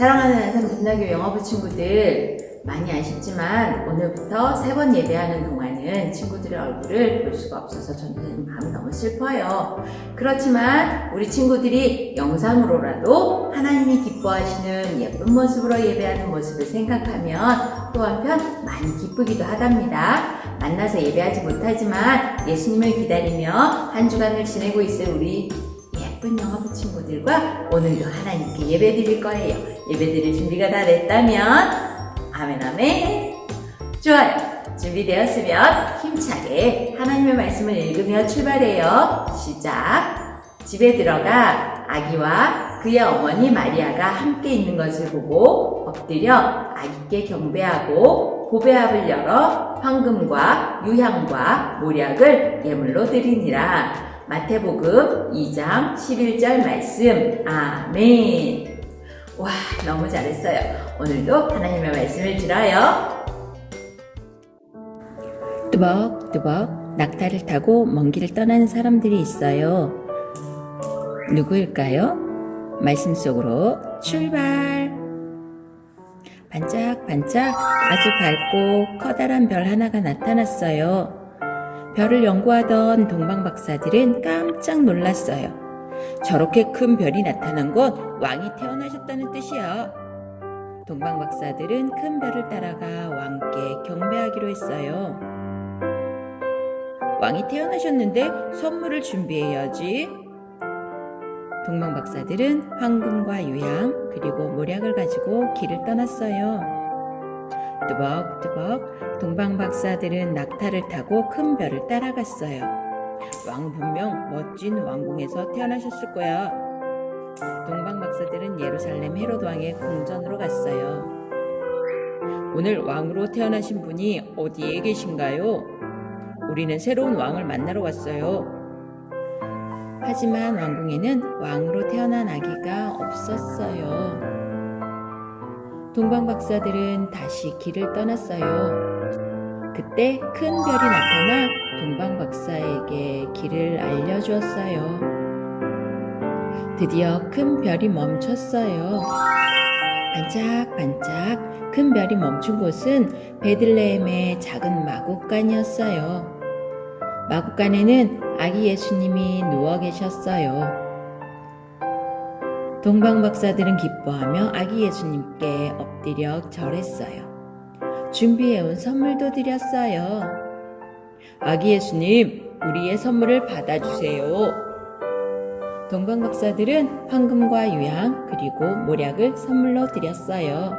사랑하는 안산 문나교 영어부 친구들 많이 아쉽지만 오늘부터 세 번 예배하는 동안은 친구들의 얼굴을 볼 수가 없어서 저는 마음이 너무 슬퍼요. 그렇지만 우리 친구들이 영상으로라도 하나님이 기뻐하시는 예쁜 모습으로 예배하는 모습을 생각하면 또 한편 많이 기쁘기도 하답니다. 만나서 예배하지 못하지만 예수님을 기다리며 한 주간을 지내고 있을 우리 예쁜 영어부 친구들과 오늘도 하나님께 예배 드릴 거예요. 예배 드릴 준비가 다 됐다면 아멘 아멘 좋아요. 준비되었으면 힘차게 하나님의 말씀을 읽으며 출발해요. 시작. 집에 들어가 아기와 그의 어머니 마리아가 함께 있는 것을 보고 엎드려 아기께 경배하고 고배합을 열어 황금과 유향과 모략을 예물로 드리니라. 마태복음 2장 11절 말씀. 아멘. 와, 너무 잘했어요. 오늘도 하나님의 말씀을 들어요. 뚜벅뚜벅 낙타를 타고 먼 길을 떠나는 사람들이 있어요. 누구일까요? 말씀 속으로 출발! 반짝반짝 아주 밝고 커다란 별 하나가 나타났어요. 별을 연구하던 동방 박사들은 깜짝 놀랐어요. 저렇게 큰 별이 나타난 건 왕이 태어나셨다는 뜻이야. 동방 박사들은 큰 별을 따라가 왕께 경배하기로 했어요. 왕이 태어나셨는데 선물을 준비해야지. 동방 박사들은 황금과 유향 그리고 모략을 가지고 길을 떠났어요. 뚜벅뚜벅 동방 박사들은 낙타를 타고 큰 별을 따라갔어요. 왕 분명 멋진 왕궁에서 태어나셨을 거야. 동방 박사들은 예루살렘 헤롯 왕의 궁전으로 갔어요. 오늘 왕으로 태어나신 분이 어디에 계신가요? 우리는 새로운 왕을 만나러 왔어요. 하지만 왕궁에는 왕으로 태어난 아기가 없었어요. 동방 박사들은 다시 길을 떠났어요. 그때 큰 별이 나타나 동방 박사에게 길을 알려주었어요. 드디어 큰 별이 멈췄어요. 반짝반짝 큰 별이 멈춘 곳은 베들레헴의 작은 마국간이었어요. 마국간에는 아기 예수님이 누워 계셨어요. 동방 박사들은 기뻐하며 아기 예수님께 엎드려 절했어요. 준비해온 선물도 드렸어요. 아기 예수님, 우리의 선물을 받아주세요. 동방 박사들은 황금과 유향 그리고 모략을 선물로 드렸어요.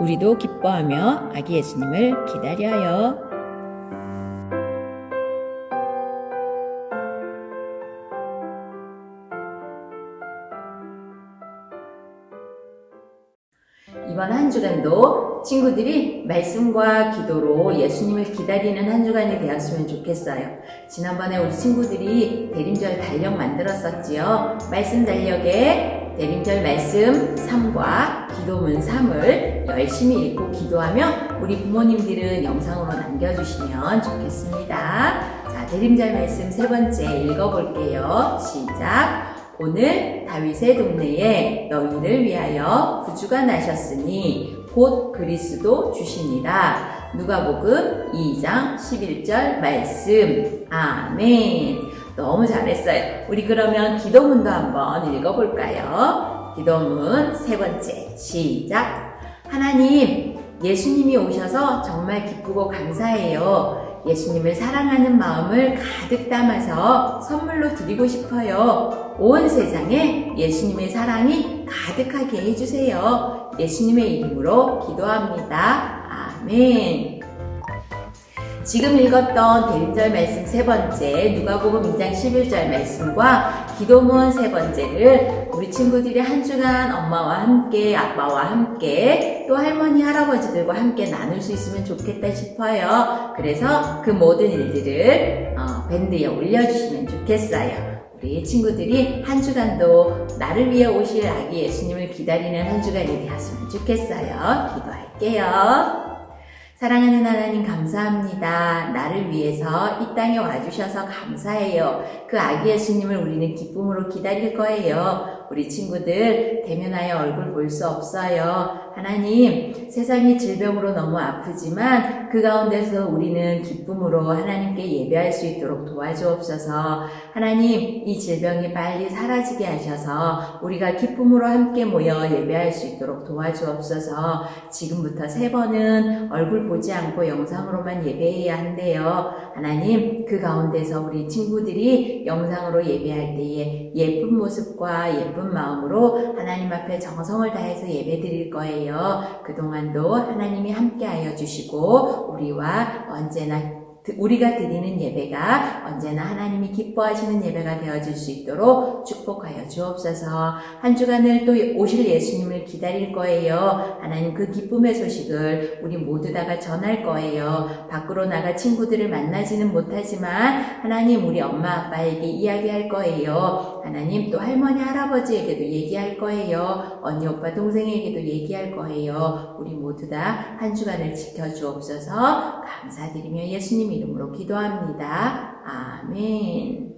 우리도 기뻐하며 아기 예수님을 기다려요. 이번 한 주간도 친구들이 말씀과 기도로 예수님을 기다리는 한 주간이 되었으면 좋겠어요. 지난번에 우리 친구들이 대림절 달력 만들었었지요. 말씀 달력에 대림절 말씀 3과 기도문 3을 열심히 읽고 기도하며 우리 부모님들은 영상으로 남겨주시면 좋겠습니다. 자, 대림절 말씀 세 번째 읽어볼게요. 시작. 오늘 다윗의 동네에 너희를 위하여 구주가 나셨으니 곧 그리스도 주시니라. 누가복음 2장 11절 말씀. 아멘. 너무 잘했어요. 우리 그러면 기도문도 한번 읽어볼까요? 기도문 세 번째 시작. 하나님, 예수님이 오셔서 정말 기쁘고 감사해요. 예수님을 사랑하는 마음을 가득 담아서 선물로 드리고 싶어요. 온 세상에 예수님의 사랑이 가득하게 해주세요. 예수님의 이름으로 기도합니다. 아멘. 지금 읽었던 대림절 말씀 세 번째, 누가복음 2장 11절 말씀과 기도문 세 번째를 우리 친구들이 한 주간 엄마와 함께, 아빠와 함께, 또 할머니, 할아버지들과 함께 나눌 수 있으면 좋겠다 싶어요. 그래서 그 모든 일들을 어, 밴드에 올려주시면 좋겠어요. 우리 친구들이 한 주간도 나를 위해 오실 아기 예수님을 기다리는 한 주간이 되었으면 좋겠어요. 기도할게요. 사랑하는 하나님 감사합니다. 나를 위해서 이 땅에 와주셔서 감사해요. 그 아기 예수님을 우리는 기쁨으로 기다릴 거예요. 우리 친구들 대면하여 얼굴 볼 수 없어요. 하나님, 세상이 질병으로 너무 아프지만 그 가운데서 우리는 기쁨으로 하나님께 예배할 수 있도록 도와주옵소서. 하나님, 이 질병이 빨리 사라지게 하셔서 우리가 기쁨으로 함께 모여 예배할 수 있도록 도와주옵소서. 지금부터 세 번은 얼굴 보지 않고 영상으로만 예배해야 한대요. 하나님, 그 가운데서 우리 친구들이 영상으로 예배할 때에 예쁜 모습과 예쁜 마음으로 하나님 앞에 정성을 다해서 예배 드릴 거예요. 그동안도 하나님이 함께하여 주시고, 우리와 언제나 우리가 드리는 예배가 언제나 하나님이 기뻐하시는 예배가 되어질 수 있도록 축복하여 주옵소서. 한 주간을 또 오실 예수님을 기다릴 거예요. 하나님 그 기쁨의 소식을 우리 모두 다가 전할 거예요. 밖으로 나가 친구들을 만나지는 못하지만 하나님 우리 엄마 아빠에게 이야기할 거예요. 하나님 또 할머니 할아버지에게도 얘기할 거예요. 언니 오빠 동생에게도 얘기할 거예요. 우리 모두 다 한 주간을 지켜 주옵소서. 감사드리며 예수님 이름으로 기도합니다. 아멘.